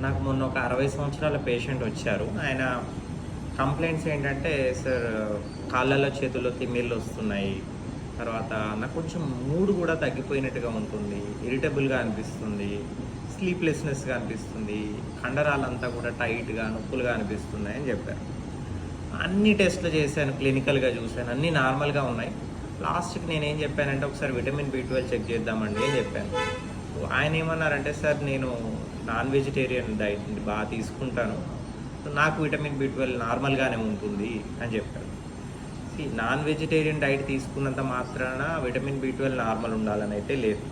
నాకు మొన్న ఒక అరవై సంవత్సరాల పేషెంట్ వచ్చారు. ఆయన కంప్లైంట్స్ ఏంటంటే సార్ కాళ్ళలో చేతుల్లో తిమ్మిళ్ళు వస్తున్నాయి. తర్వాత నాకు కొంచెం మూడ్ కూడా తగ్గిపోయినట్టుగా ఉంటుంది. ఇరిటబుల్గా అనిపిస్తుంది. స్లీప్లెస్నెస్గా అనిపిస్తుంది. కండరాలంతా కూడా టైట్గా నొప్పులుగా అనిపిస్తున్నాయి అని చెప్పారు. అన్ని టెస్ట్లు చేశాను క్లినికల్గా చూశాను. అన్నీ నార్మల్గా ఉన్నాయి. లాస్ట్కి నేనేం చెప్పానంటే ఒకసారి విటమిన్ బి ట్వెల్వ్ చెక్ చేద్దామండి అని చెప్పాను. సో ఆయన ఏమన్నారంటే సార్ నేను నాన్ వెజిటేరియన్ డైట్ బాగా తీసుకుంటాను. సో నాకు విటమిన్ బి ట్వెల్వ్ నార్మల్గానే ఉంటుంది అని చెప్పారు. నాన్ వెజిటేరియన్ డైట్ తీసుకున్నంత మాత్రాన విటమిన్ బి ట్వెల్వ్ నార్మల్ ఉండాలని అయితే లేదు.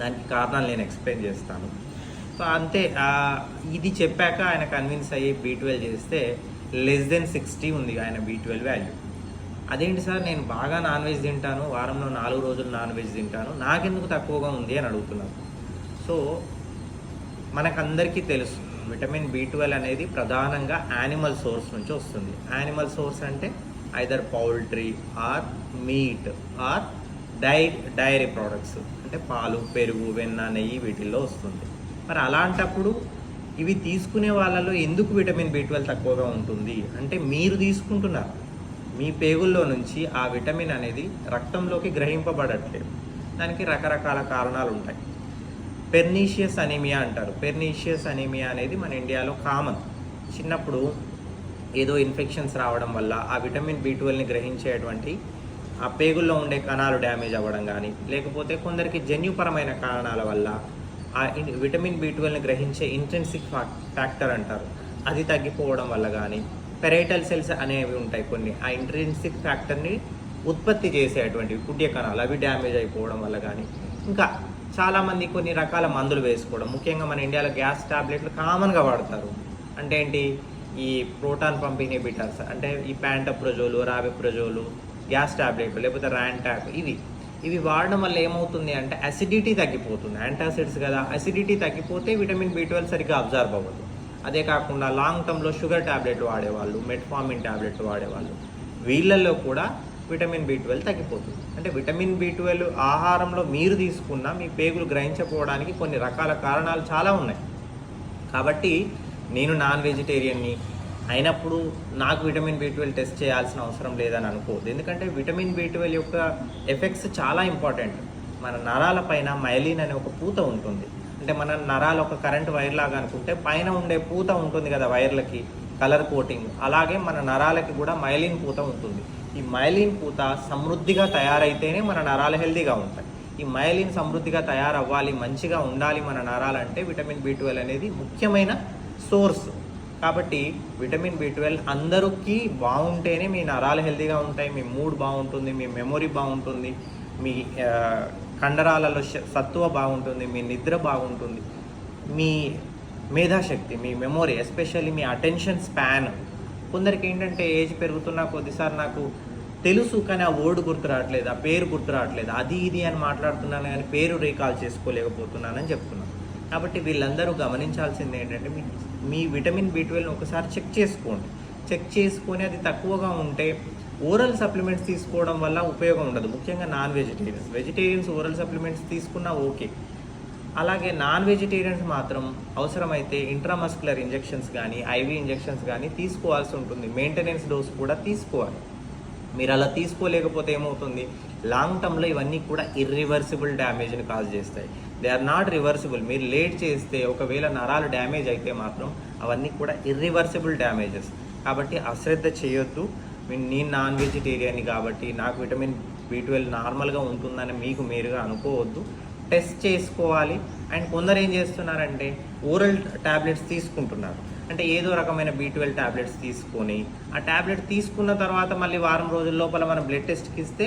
దానికి కారణాలు నేను ఎక్స్ప్లెయిన్ చేస్తాను. సో అంతే ఇది చెప్పాక ఆయన కన్విన్స్ అయ్యి బీ ట్వెల్వ్ చేస్తే లెస్ దెన్ సిక్స్టీ ఉంది ఆయన బీ ట్వెల్వ్ వాల్యూ. అదేంటి సార్ నేను బాగా నాన్ వెజ్ తింటాను వారంలో నాలుగు రోజులు నాన్ వెజ్ తింటాను నాకెందుకు తక్కువగా ఉంది అని అడుగుతున్నాను సో మనకందరికీ తెలుసు విటమిన్ బి ట్వెల్వ్ అనేది ప్రధానంగా యానిమల్ సోర్స్ నుంచి వస్తుంది. యానిమల్ సోర్స్ అంటే either poultry or meat or die dairy products అంటే పాలు పెరుగు వెన్న నెయ్యి వీటిల్లో వస్తుంది. మరి అలాంటప్పుడు ఇవి తీసుకునే వాళ్ళలో ఎందుకు విటమిన్ బి ట్వెల్వ్ తక్కువగా ఉంటుంది? అంటే మీరు తీసుకుంటున్నారు. మీ పేగుల్లో నుంచి ఆ విటమిన్ అనేది రక్తంలోకి గ్రహింపబడట్లేదు. దానికి రకరకాల కారణాలు ఉంటాయి పెర్నీషియస్ అనీమియా అంటారు. పెర్నీషియస్ అనీమియా అనేది మన ఇండియాలో కామన్ చిన్నప్పుడు ఏదో ఇన్ఫెక్షన్స్ రావడం వల్ల ఆ విటమిన్ బి ట్వెల్వ్ని గ్రహించేటువంటి ఆ పేగుల్లో ఉండే కణాలు డ్యామేజ్ అవ్వడం కానీ లేకపోతే కొందరికి జన్యుపరమైన కారణాల వల్ల ఆ విటమిన్ బి ట్వెల్వ్ని గ్రహించే ఇంటెన్సిక్ ఫ్యాక్టర్ అంటారు. అది తగ్గిపోవడం వల్ల కానీ పెరైటల్ సెల్స్ అనేవి ఉంటాయి కొన్ని. ఆ ఇంట్రెన్సిక్ ఫ్యాక్టర్ని ఉత్పత్తి చేసేటువంటివి కుడ్య కణాలు అవి డ్యామేజ్ అయిపోవడం వల్ల కానీ ఇంకా చాలామంది కొన్ని రకాల మందులు వేసుకోవడం. ముఖ్యంగా మన ఇండియాలో గ్యాస్ టాబ్లెట్లు కామన్గా వాడతారు. అంటే ఏంటి? ఈ ప్రోటాన్ పంప్ ఇన్హిబిటర్స్ అంటే ఈ ప్యాంటప్రజోలు రాబిప్రజోలు గ్యాస్ టాబ్లెట్లు లేకపోతే ర్యాంటాక్ ఇవి. ఇవి వాడడం వల్ల ఏమవుతుంది అంటే అసిడిటీ తగ్గిపోతుంది. యాంటాసిడ్స్ కదా అసిడిటీ తగ్గిపోతే విటమిన్ బి ట్వెల్వ్ సరిగ్గా అబ్జర్వ్ అవ్వదు. అదే కాకుండా లాంగ్ టర్మ్లో షుగర్ ట్యాబ్లెట్ వాడేవాళ్ళు మెట్ఫామిన్ ట్యాబ్లెట్ వాడేవాళ్ళు. వీళ్ళల్లో కూడా విటమిన్ బి ట్వెల్వ్ తగ్గిపోతుంది. అంటే విటమిన్ బి ట్వెల్వ్ ఆహారంలో మీరు తీసుకున్న మీ పేగులు గ్రహించకపోవడానికి కొన్ని రకాల కారణాలు చాలా ఉన్నాయి. కాబట్టి నేను నాన్ వెజిటేరియన్ని అయినప్పుడు నాకు విటమిన్ బి ట్వెల్వ్ టెస్ట్ చేయాల్సిన అవసరం లేదని అనుకోవద్దు. ఎందుకంటే విటమిన్ బి ట్వెల్వ్ యొక్క ఎఫెక్ట్స్ చాలా ఇంపార్టెంట్. మన నరాల పైన మైలిన్ అనే ఒక పూత ఉంటుంది. అంటే మన నరాలు ఒక కరెంట్ వైర్ లాగా అనుకుంటే పైన ఉండే పూత ఉంటుంది కదా వైర్లకి కలర్ కోటింగ్. అలాగే మన నరాలకి కూడా మైలిన్ పూత ఉంటుంది. ఈ మైలిన్ పూత సమృద్ధిగా తయారైతేనే మన నరాలు హెల్దీగా ఉంటాయి. ఈ మైలిన్ సమృద్ధిగా తయారవ్వాలి మంచిగా ఉండాలి మన నరాలంటే విటమిన్ బి ట్వెల్వ్ అనేది ముఖ్యమైన సోర్స్ కాబట్టి విటమిన్ బి ట్వెల్వ్ అందరికీ బాగుంటేనే మీ నరాలు హెల్దీగా ఉంటాయి మీ మూడ్ బాగుంటుంది మీ మెమొరీ బాగుంటుంది మీ కండరాలలో సత్తువ బాగుంటుంది మీ నిద్ర బాగుంటుంది మీ మేధాశక్తి మీ మెమొరీ ఎస్పెషల్లీ మీ అటెన్షన్ స్పాన్ కొందరికి ఏంటంటే ఏజ్ పెరుగుతున్నా కొద్దిసారి నాకు తెలుసు కానీ ఆ వర్డ్ గుర్తు రావట్లేదు ఆ పేరు గుర్తు రావట్లేదు. అది ఇది అని మాట్లాడుతున్నాను కానీ పేరు రీకాల్ చేసుకోలేకపోతున్నానని చెప్తున్నాను. కాబట్టి వీళ్ళందరూ గమనించాల్సింది ఏంటంటే మీ మీ విటమిన్ బి ట్వెల్వ్ ఒకసారి చెక్ చేసుకోండి. చెక్ చేసుకొని అది తక్కువగా ఉంటే ఓరల్ సప్లిమెంట్స్ తీసుకోవడం వల్ల ఉపయోగం ఉండదు. ముఖ్యంగా non vegetarians. Vegetarians oral supplements తీసుకున్నా ఓకే. అలాగే నాన్ వెజిటేరియన్స్ మాత్రం అవసరమైతే ఇంట్రామస్కులర్ ఇంజెక్షన్స్ కానీ ఐవి ఇంజెక్షన్స్ కానీ తీసుకోవాల్సి ఉంటుంది. మెయింటెనెన్స్ డోస్ కూడా తీసుకోవాలి. మీరు అలా తీసుకోలేకపోతే ఏమవుతుంది? లాంగ్ టర్మ్లో ఇవన్నీ కూడా ఇర్రివర్సిబుల్ డ్యామేజ్ని కాజ్ చేస్తాయి. దే ఆర్ నాట్ రివర్సిబుల్ మీరు లేట్ చేస్తే ఒకవేళ నరాలు డ్యామేజ్ అయితే మాత్రం అవన్నీ కూడా ఇర్రివర్సిబుల్ డ్యామేజెస్ కాబట్టి అశ్రద్ధ చేయొద్దు. మీ- నేను నాన్ వెజిటేరియన్ కాబట్టి నాకు విటమిన్ బి ట్వెల్వ్ నార్మల్గా ఉంటుందని మీకు మీరుగా అనుకోవద్దు. టెస్ట్ చేసుకోవాలి అండ్ కొందరు ఏం చేస్తున్నారంటే ఓరల్ టాబ్లెట్స్ తీసుకుంటున్నారు. అంటే ఏదో రకమైన బీ ట్వెల్వ్ టాబ్లెట్స్ తీసుకొని ఆ ట్యాబ్లెట్ తీసుకున్న తర్వాత మళ్ళీ వారం రోజుల లోపల మనం బ్లడ్ టెస్ట్కి ఇస్తే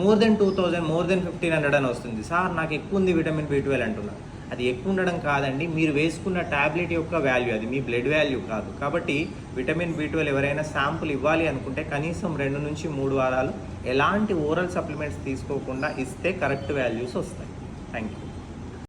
more than two thousand more than fifteen hundred అని వస్తుంది. సార్ నాకు ఎక్కువ ఉంది విటమిన్ బీ ట్వెల్వ్ అంటున్నారు అది ఎక్కువ ఉండడం కాదండి మీరు వేసుకున్న టాబ్లెట్ యొక్క వాల్యూ అది మీ బ్లడ్ వాల్యూ కాదు. కాబట్టి విటమిన్ బి ట్వెల్వ్ ఎవరైనా శాంపుల్ ఇవ్వాలి అనుకుంటే కనీసం రెండు నుంచి మూడు వారాలు ఎలాంటి ఓరల్ సప్లిమెంట్స్ తీసుకోకుండా ఇస్తే కరెక్ట్ వాల్యూస్ వస్తాయి. Thank you.